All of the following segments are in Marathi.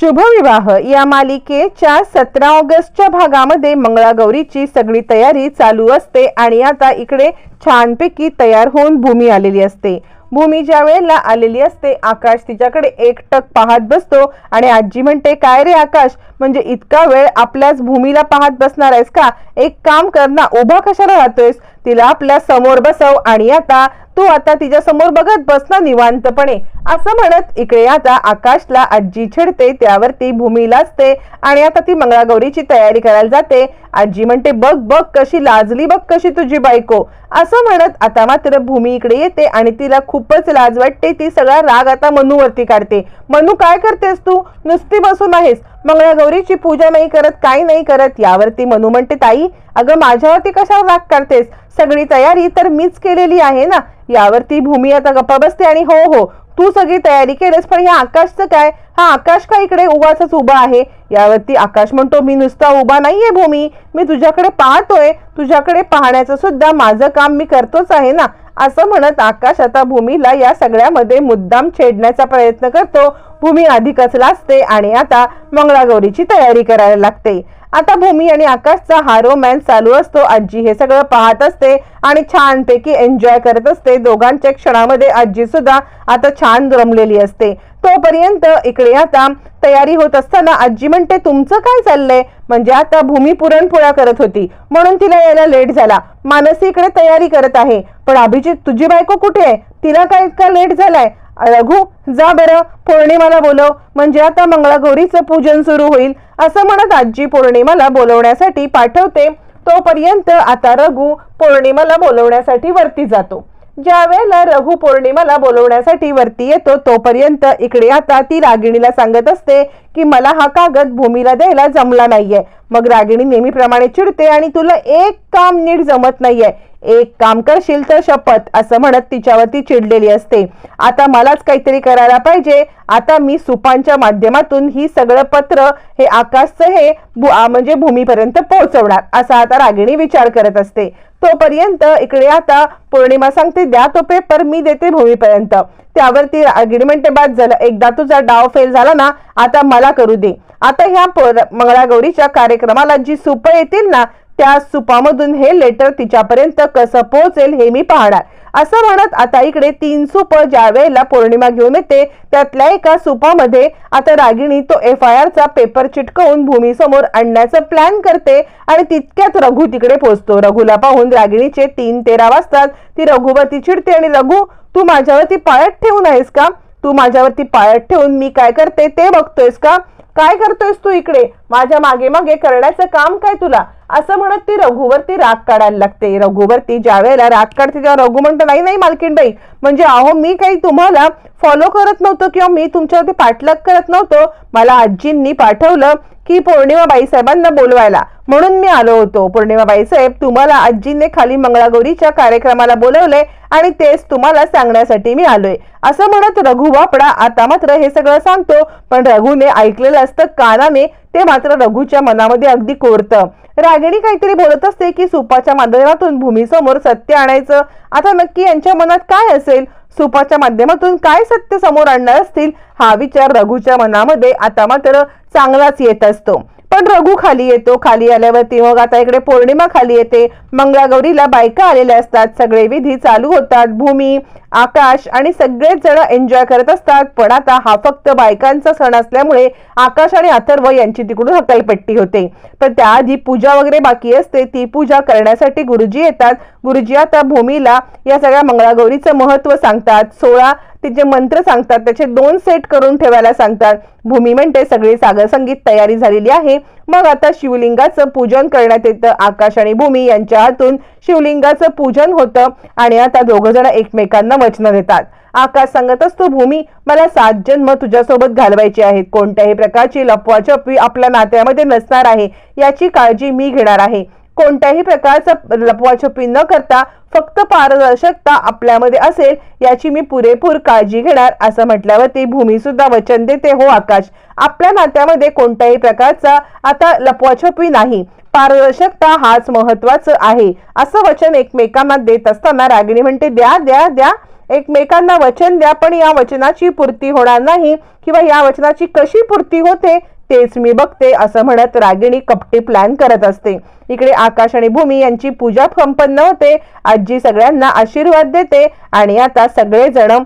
शुभविवाह. या मालिकेच्या सतरा ऑगस्टच्या भागामध्ये मंगळागौरीची सगळी तयारी चालू असते आणि आता इकडे छानपैकी तयार होऊन भूमी आलेली असते. भूमी ज्या वेळेला आलेली असते आकाश तिच्याकडे एकटक पाहत बसतो आणि आजी म्हणते काय रे आकाश म्हणजे इतका वेळ आपल्याच भूमीला पाहत बसणार आहेस का? एक काम कर ना उभा कशाला राहतोयस? तिला आपल्यासमोर बसव आणि आता तू आता तिच्या समोर बघत बस ना निवांतपणे. असं म्हणत इकडे आता आकाशला आजी छेडते त्यावरती भूमी लाजते आणि आता ती मंगळागौरीची तयारी करायला जाते. आजी म्हणते बघ बघ कशी लाजली बघ कशी तुझी बायको. असं म्हणत आता मात्र भूमी इकडे येते आणि तिला खूपच लाज वाटते ती सगळा राग आता मनूवरती काढते. मनू काय करतेस तू? नुसती बसून आहेस. मंगळागौरीची पूजा नाही करत काही नाही करत. यावरती मनू म्हणते ताई अगं माझ्यावरती कशावर राग काढतेस? सगळी तयारी तर मीच केलेली आहे ना. यावरती भूमी आता गप्पा बसते आणि हो हो तू सगळी तयारी केलीस पण ह्या आकाशचं काय? हा आकाश का इकडे उभाच उभा आहे? यावरती आकाश म्हणतो मी नुसता उभा नाहीये भूमी. मी तुझ्याकडे पाहतोय. तुझ्याकडे पाहण्याचं सुद्धा माझं काम मी करतोच आहे ना? असं म्हणत आकाश आता भूमीला या सगळ्यामध्ये मुद्दाम छेडण्याचा प्रयत्न करतो. भूमी अधिकच लाजते आणि आता मंगळागौरीची तयारी करायला लागते. आता भूमी आणि आकाशचा हा रोमॅन्स चालू असतो. आजी हे सगळं पाहत असते आणि छानपैकी एन्जॉय करत असते. दोघांच्या क्षणामध्ये आजी सुद्धा आता छान रमलेली असते. तोपर्यंत इकडे आता तयारी होत असताना आजी म्हणते तुमचं काय चाललंय? म्हणजे आता भूमी पुरणपोळ्या करत होती. म्हणून तिला यायला लेट झाला. मानसी इकडे तयारी करत आहे. पण अभिजित तुझी बायको कुठे आहे? तिला काय इतका लेट झालाय? रघु जा बरं पौर्णिमाला बोलव. म्हणजे आता मंगळागौरीचं पूजन सुरू होईल असं म्हणत आजी पौर्णिमाला बोलवण्यासाठी पाठवते. तोपर्यंत आता रघु पौर्णिमाला बोलवण्यासाठी वरती जातो. ज्या वेळेला रघु पौर्णिमाला बोलवण्यासाठी वरती येतो तोपर्यंत इकडे आता ती रागिणीला सांगत असते की मला हा कागद भूमीला द्यायला जमला नाहीये. मग रागिणी नेहमीप्रमाणे चिडते आणि तुला एक काम नीट जमत नाहीये. एक काम करशील तर शपथ असं म्हणत तिच्यावरती चिडलेली असते. आता मलाच काहीतरी करायला पाहिजे. आता मी सुपांच्या माध्यमातून ही सगळं पत्र हे आकाशचं हे म्हणजे भूमीपर्यंत पोहोचवणार असा आता रागिणी विचार करत असते. तोपर्यंत इकडे आता पौर्णिमा सांगते द्या तो पेपर मी देते भूमीपर्यंत. त्यावरती रागिणी बाद झालं. एकदा तुझा डाव फेल झाला ना आता मला करू दे. आता ह्या मंगळागौरीच्या कार्यक्रमाला जी सुप येतील ना त्या सुपामधून हे लेटर तिच्यापर्यंत कसं पोहोचेल हे मी पाहणार. असं म्हणत आता इकडे तीन सुप ज्या वेळेला पौर्णिमा घेऊन येते त्यातल्या एका सुपामध्ये आता रागिणी तो एफ आय आरचा पेपर चिटकवून भूमीसमोर आणण्याचा प्लॅन करते आणि तितक्यात रघु तिकडे पोहोचतो रघुला पाहून रागिणीचे तीन तेरा वाजतात. ती रघुवरती चिडते आणि रघु तू माझ्यावरती पाळत ठेवून आहेस का? तू माझ्यावरती पाळत ठेवून मी काय करते ते बघतोयस का? काय करतोयस तू इकडे? माझ्या मागे मागे करण्याचं काम काय तुला? असं म्हणत ती रघुवरती राग काढायला लागते. रघुवरती ज्या वेळेला राग काढते तेव्हा रघु म्हणतो नाही नाही मालकीनबाई म्हणजे अहो मी काही तुम्हाला फॉलो करत नव्हतो किंवा मी तुमच्यावरती पाठलाग करत नव्हतो. मला आजींनी पाठवलं की पौर्णिमा बाईसाहेबांना बोलवायला. म्हणून मी आलो होतो. पौर्णिमा बाईसाहेब तुम्हाला आजीने खाली मंगळागौरीच्या कार्यक्रमाला बोलवले आणि तेच तुम्हाला सांगण्यासाठी मी आलोय. असं म्हणत रघु बापडा आता मात्र हे सगळं सांगतो पण रघुने ऐकलेलं असतं कानाने ते मात्र रघुच्या मनामध्ये अगदी कोरतं. रागिणी काहीतरी बोलत असते की सुपाच्या माध्यमातून भूमीसमोर सत्य आणायचं. आता नक्की यांच्या मनात काय असेल? सुपाच्या माध्यमातून काय सत्य समोर आणणार असतील? हा विचार रघुच्या मनामध्ये आता मात्र चांगलाच येत असतो. पण रघु खाली येतो. खाली आल्यावरती मग आता इकडे पौर्णिमा खाली येते. मंगळागौरीला बायका आलेल्या असतात. सगळे विधी चालू होतात. भूमी आकाश आणि सगळेच जण एन्जॉय करत असतात. पण आता हा फक्त बायकांचा सण असल्यामुळे आकाश आणि अथर्व यांची तिकडून हकालपट्टी होते. पण त्याआधी पूजा वगैरे बाकी असते. ती पूजा करण्यासाठी गुरुजी येतात. गुरुजी आता भूमीला या सगळ्या मंगळागौरीचं महत्त्व सांगतात. सोळा ती जे मंत्र सांगतात त्याचे दोन सेट करून ठेवायला सांगतात. भूमी म्हणते सगळी सागर संगीत तयारी झालेली आहे. मग आता शिवलिंगाचं पूजन करण्यात येतं. आकाश आणि भूमी यांच्या हातून शिवलिंगाचं पूजन होतं आणि आता दोघं जण एकमेकांना वचन देतात. आकाश सांगत असतो भूमी मला सात जन्म तुझ्यासोबत घालवायचे आहेत. कोणत्याही प्रकारची लपवाछपवी आपल्या नात्यामध्ये नसणार आहे. याची काळजी मी घेणार आहे. कोणत्याही प्रकारचा लपवाछपी न करता फक्त पारदर्शकता आपल्यामध्ये असेल याची मी पुरेपूर काळजी घेणार असं म्हटल्यावरती भूमी सुद्धा वचन देते हो आकाश. आपल्या नात्यामध्ये कोणत्याही प्रकारचा आता लपवाछपी नाही. पारदर्शकता हाच महत्वाचं आहे असं वचन एकमेकांना देत असताना रागिणी म्हणते द्या द्या द्या. एकमेकांना वचन द्या पण या वचनाची पूर्ती होणार नाही किंवा या वचनाची कशी पूर्ती होते तेच मी बघते असं म्हणत रागिणी कपटी प्लॅन करत असते. इकडे आकाश आणि भूमी यांची पूजा संपन्न होते. आजी सगळ्यांना आशीर्वाद देते आणि आता सगळेजण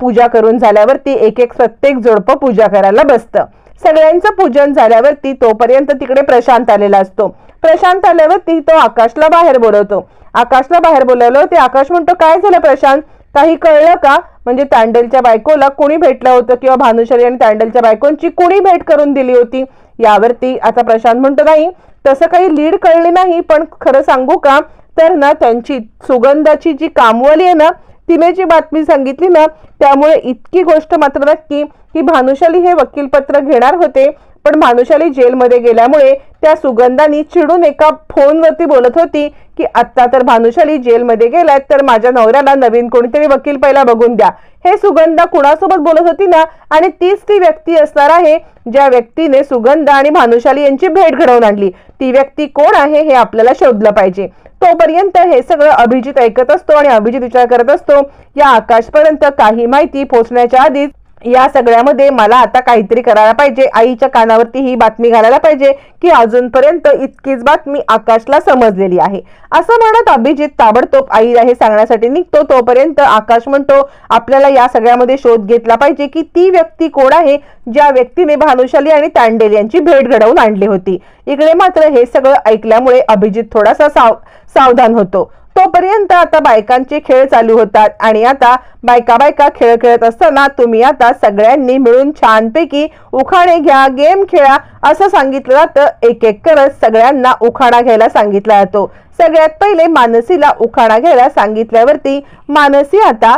पूजा करून झाल्यावरती एक एक प्रत्येक जोडपं पूजा करायला बसतं. सगळ्यांचं पूजन झाल्यावरती तोपर्यंत तिकडे प्रशांत आलेला असतो. प्रशांत आल्यावरती तो आकाशला बाहेर बोलवतो. आकाशला बाहेर बोलवलं ते आकाश म्हणतो काय झालं प्रशांत? काही कळलं का? म्हणजे तांडेलच्या बायकोला कोणी भेटलं होतं किंवा भानुशाली आणि तांडेलच्या बायकोंची कोणी भेट करून दिली होती? यावरती आता प्रशांत म्हणतो नाही तसं काही लीड कळली नाही पण खरं सांगू का? तर ना त्यांची सुगंधाची जी कामवाली आहे ना तिने जी बातमी सांगितली ना त्यामुळे इतकी गोष्ट मात्र नक्की की भानुशाली हे वकीलपत्र घेणार होते. पण भानुशाली जेलमध्ये गेल्यामुळे त्या सुगंधानी चिडून एका फोनवरती बोलत होती की आत्ता तर भानुशाली जेलमध्ये गेलाय तर माझ्या नवऱ्याला नवीन कोणीतरी वकील पहिला बघून द्या. हे सुगंधा कुणासोबत बोलत होती ना आणि तीच ती व्यक्ती असणार आहे ज्या व्यक्तीने सुगंधा आणि भानुशाली यांची भेट घडवून आणली. ती व्यक्ती कोण आहे हे आपल्याला शोधलं पाहिजे. तोपर्यंत हे सगळं अभिजित ऐकत असतो आणि अभिजित विचार करत असतो. या आकाशपर्यंत काही माहिती पोहोचण्याच्या आधीच या सगळ्यामध्ये मला आता काहीतरी करायला पाहिजे. आईच्या कानावरती ही बातमी घालायला पाहिजे की अजूनपर्यंत इतकीच बातमी आकाशला समजलेली आहे. असं म्हणत अभिजित ताबडतोब आईला हे सांगण्यासाठी निघतो. तोपर्यंत आकाश म्हणतो आपल्याला या सगळ्यामध्ये शोध घेतला पाहिजे की ती व्यक्ती कोण आहे ज्या व्यक्तीने भानुशाली आणि तांडेल यांची भेट घडवून आणली होती. इकडे मात्र हे सगळं ऐकल्यामुळे अभिजित थोडासा साव सावधान होतो. तोपर्यंत आता बायकांचे खेळ चालू होतात. आणि आता बायका बायका खेळ खेळत असताना तुम्ही आता सगळ्यांनी मिळून छानपैकी उखाणे घ्या गेम खेळा असं सांगितलं जातं. एक एक करत सगळ्यांना उखाणा घ्यायला सांगितला जातो. सगळ्यात पहिले मानसीला उखाणा घ्यायला सांगितल्यावरती मानसी आता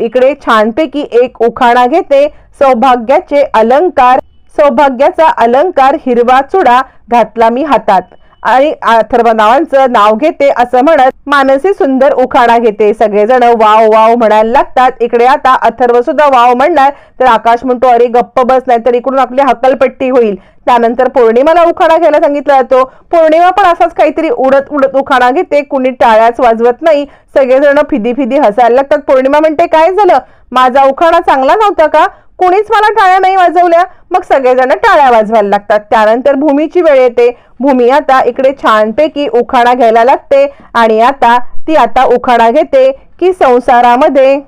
इकडे छानपैकी एक उखाणा घेते. सौभाग्याचे अलंकार सौभाग्याचा अलंकार हिरवा चुडा घातला मी हातात. आणि अथर्व नावांचं नाव घेते असं म्हणत मानसी सुंदर उखाणा घेते. सगळेजण वाव वाव म्हणायला लागतात. इकडे आता अथर्व सुद्धा वाव म्हणणार. तर आकाश म्हणतो अरे गप्प बस नाही तर इकडून आपली हकलपट्टी होईल. त्यानंतर पौर्णिमाला उखाणा घ्यायला सांगितला जातो. पौर्णिमा पण असाच काहीतरी उडत उडत उखाणा घेते. कुणी टाळ्याच वाजवत नाही. सगळेजण फिदी फिदी हसायला लागतात. पौर्णिमा म्हणते काय झालं? माझा उखाणा चांगला नव्हता का? कुणीच मला टाळ्या नाही वाजवल्या. मग सगळेजण टाळ्या वाजवायला लागतात. त्यानंतर भूमीची वेळ येते. भूमी आता इकडे छानपैकी उखाणा घ्यायला लागते आणि आता ती आता उखाणा घेते की संसारामध्ये.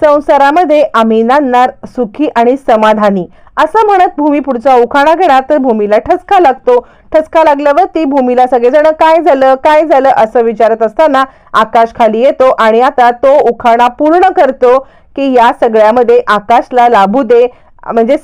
संसारामध्ये आम्ही नांदणार सुखी आणि समाधानी. असं म्हणत भूमी पुढचा उखाणा घेणार तर भूमीला ठसका लागतो. ठसका लागल्यावर ती भूमीला सगळेजण काय झालं काय झालं असं विचारत असताना आकाश खाली येतो आणि आता तो उखाणा पूर्ण करतो. की या सगळ्यामध्ये आकाशला लाभू दे म्हणजे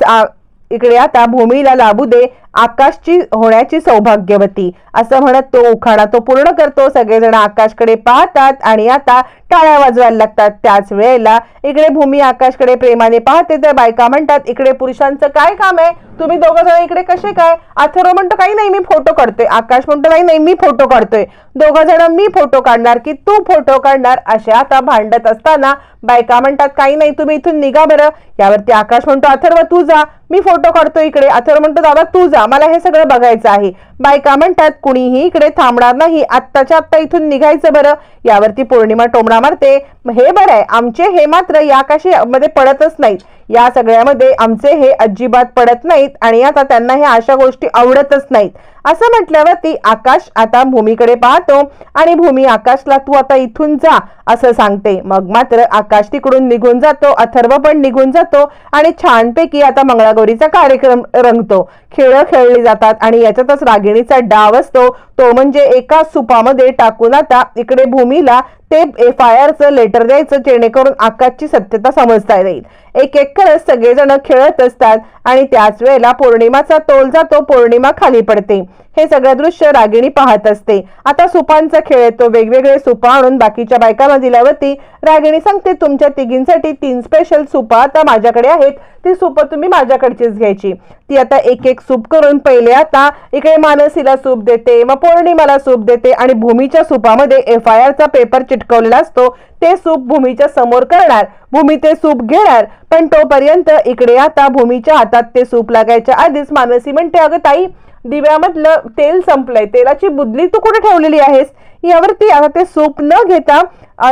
इकडे आता भूमीला लाभू दे आकाशची होण्याची सौभाग्यवती. असं म्हणत तो उखाणा तो पूर्ण करतो. सगळेजण आकाशकडे पाहतात आणि आता टाळ्या वाजवायला लागतात. त्याच वेळेला इकडे भूमी आकाशकडे प्रेमाने पाहते. तर बायका म्हणतात इकडे पुरुषांचं काय काम आहे? तुम्ही दोघं जण इकडे कसे काय? अथर्व म्हणतो काही नाही मी फोटो काढतोय. आकाश म्हणतो नाही नाही मी फोटो काढतोय. दोघं जण मी फोटो काढणार की तू फोटो काढणार? असे आता भांडत असताना बायका म्हणतात काही नाही तुम्ही इथून निघा बरं. यावरती आकाश म्हणतो अथर्व तू जा. मी फोटो काढतो इकडे. अथर्व म्हणतो दादा तू जा. मला हे सगळं बघायचं आहे. बायका म्हणतात कुणीही इकडे थांबणार नाही. आत्ताच्या आत्ता इथून निघायचं बरं. यावरती पौर्णिमा टोमडा मारते हे बरं आहे. आमचे हे मात्र या काशी मध्ये पडतच नाहीत. या सगळ्यामध्ये आमचे हे अजिबात पडत नाहीत आणि आता त्यांना ह्या अशा गोष्टी आवडतच नाहीत. असं म्हटल्यावरती आकाश आता भूमीकडे पाहतो आणि भूमी आकाशला तू आता इथून जा असं सांगते. मग मात्र आकाश तिकडून निघून जातो अथर्व पण निघून जातो आणि छानपैकी आता मंगळागौरीचा कार्यक्रम रंगतो. खेळ खेळली जातात आणि याच्यातच रागिणीचा डाव असतो. तो म्हणजे एका सुपामध्ये टाकून आता इकडे भूमीला ते एफ आय आरचं लेटर द्यायचं जेणेकरून आकाशची सत्यता समजता येईल. एक एक करत सगळेजण खेळत असतात आणि त्याच वेळेला पौर्णिमाचा तोल जातो पौर्णिमा खाली पडते. हे सगळं दृश्य रागिणी पाहत असते. आता सुपांचा खेळ येतो वेगवेगळे सुपा आणून बाकीच्या बायकांना दिल्यावरती रागिणी सांगते तुमच्या तिघींसाठी तीन स्पेशल सुपा आता माझ्याकडे आहेत. ती सुप तुम्ही माझ्याकडचीच घ्यायची. ती आता एक एक सूप करून पहिले आता इकडे मानसीला सूप देते मग पौर्णिमाला सूप देते आणि भूमीच्या सुपामध्ये एफ आय आरचा पेपर चिटकवलेला असतो. ते सूप भूमीच्या समोर करणार. भूमी ते सूप घेणार. पण तोपर्यंत इकडे आता भूमीच्या हातात ते सूप लागायच्या आधीच मानसी म्हणते अगं ताई दिव्यामधलं तेल संपलंय. तेलाची बुदली तू कुठे ठेवलेली आहेस? यावरती आता ते सूप न घेता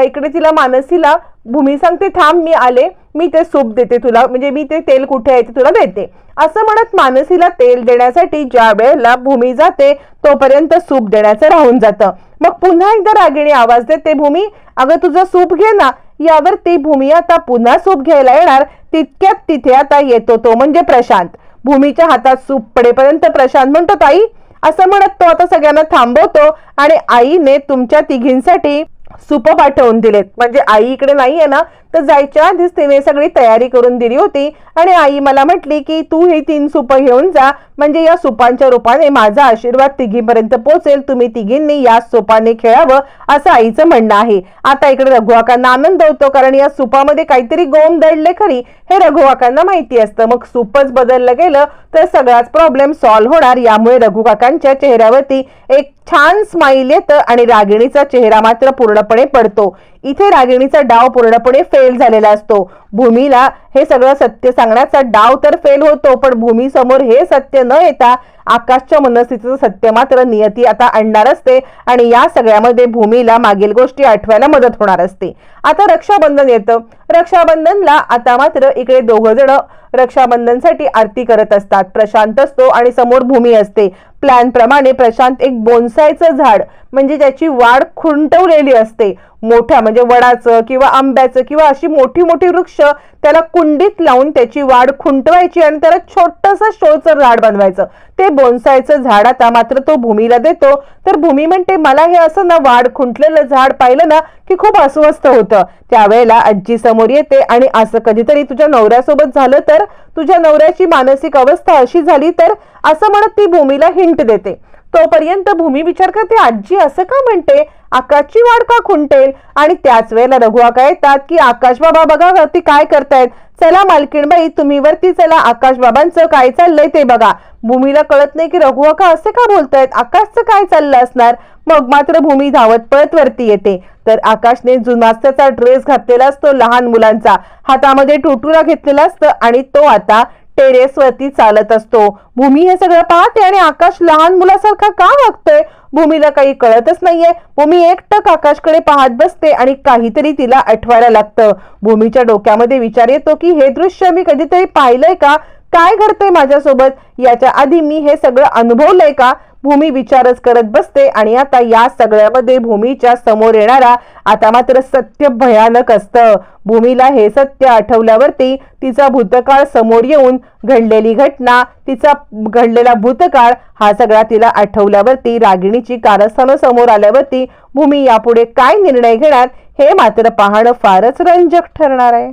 इकडे तिला मानसीला भूमी सांगते थांब मी आले. मी ते सूप देते तुला. म्हणजे मी ते तेल कुठे आहे ते तुला देते. असं म्हणत मानसीला तेल देण्यासाठी ज्या वेळेला भूमी जाते तोपर्यंत सूप देण्याचं राहून जातं. मग पुन्हा एकदा रागिणी आवाज देते भूमी अगं तुझं सूप घे ना. यावर ती भूमी आता पुन्हा सूप घ्यायला येणार. तितक्यात तिथे आता येतो तो म्हणजे प्रशांत. भूमीच्या हातात सूप पडेपर्यंत प्रशांत म्हणतो ताई. असं म्हणत तो आता सगळ्यांना थांबवतो आणि आईने तुमच्या तिघींसाठी सुप पाठवून दिलेत. म्हणजे आई इकडे नाहीये ना तर जायच्या आधीच तिने सगळी तयारी करून दिली होती. आणि आई मला म्हटली की तू ही तीन सुप घेऊन जा. म्हणजे या सुपांच्या रूपाने माझा आशीर्वाद तिघीपर्यंत पोहोचेल. तुम्ही तिघींनी या सुपाने खेळावं असं आईचं म्हणणं आहे. आता इकडे रघुवाकांना आनंद होतो कारण या सुपामध्ये काहीतरी गोम दडले खरी. हे रघुवाकांना माहिती असतं. मग सुपच बदललं गेलं तर सगळाच प्रॉब्लेम सॉल्व्ह होणार. यामुळे रघुकाकांच्या चेहऱ्यावरती एक छान स्माईल येतं आणि रागिणीचा चेहरा मात्र पूर्णपणे पडतो. इथे रागिणीचा डाव पूर्णपणे फेल झालेला असतो. भूमीला हे सगळं सत्य सांगण्याचा डाव तर फेल होतो पण भूमी समोर हे सत्य न येता आकाशच्या मनस्थितीचं सत्य मात्र नियती आता आणणार असते आणि या सगळ्यामध्ये भूमीला मागील गोष्टी आठवायला मदत होणार असते. आता रक्षाबंधन येतं. रक्षाबंधनला आता मात्र इकडे दोघ जण रक्षाबंधनसाठी आरती करत असतात. प्रशांत असतो आणि समोर भूमी असते. प्लॅन प्रमाणे प्रशांत एक बोनसायचं झाड म्हणजे ज्याची वाढ खुंटवलेली असते. मोठ्या म्हणजे वडाचं किंवा आंब्याचं किंवा अशी मोठी मोठी वृक्ष त्याला कुंडीत लावून त्याची वाढ खुंटवायची आणि त्याला छोटस शोचं झाड बनवायचं. ते बोनसायचं झाड आता मात्र तो भूमीला देतो. तर भूमी म्हणते मला हे असं ना वाढ खुंटलेलं झाड पाहिलं ना की खूप अस्वस्थ होतं. त्यावेळेला आजी समोर येते आणि असं कधीतरी तुझ्या नवऱ्यासोबत झालं तर तुझ्या नवऱ्याची मानसिक अवस्था अशी झाली तर असं म्हणत ती भूमीला हिंट देते. तोपर्यंत भूमी विचार करते आजी असं का म्हणते? आकाशची वाढ का खुंटेल? आणि त्याच वेळेला रघुआका येतात की आकाश बाबा बघा वरती काय करतायत. चला मालकीणबाई तुम्ही वरती चला आकाश बाबांचं काय चाललंय ते बघा. भूमीला कळत नाही की रघुआका असे का बोलतायत? आकाशचं काय चाललं असणार? मग मात्र भूमी धावत पळत वरती येते. तर आकाशने जुनास्त्याचा ड्रेस घातलेला असतो लहान मुलांचा. हातामध्ये टोटुरा घेतलेला असतं आणि तो आता टेरेसवरती चालत असतो. भूमी हे सगळं पाहते आणि आकाश लहान मुलासारखा का वागतोय? भूमीला काही कळतच नाहीये. भूमी एकटक आकाशकडे पाहत बसते आणि काहीतरी तिला आठवायला लागतं. भूमीच्या डोक्यामध्ये विचार येतो की हे दृश्य मी कधीतरी पाहिलंय का? काय घडतंय माझ्यासोबत? याच्या आधी मी हे सगळं अनुभवलंय का? भूमी विचारच करत बसते आणि आता या सगळ्यामध्ये भूमीच्या समोर येणारा आता मात्र सत्य भयानक असतं. भूमीला हे सत्य आठवल्यावरती तिचा भूतकाळ समोर येऊन घडलेली घटना तिचा घडलेला भूतकाळ हा सगळा तिला आठवल्यावरती रागिणीची कारस्थानं समोर आल्यावरती भूमी यापुढे काय निर्णय घेणार हे मात्र पाहणं फारच रंजक ठरणार आहे.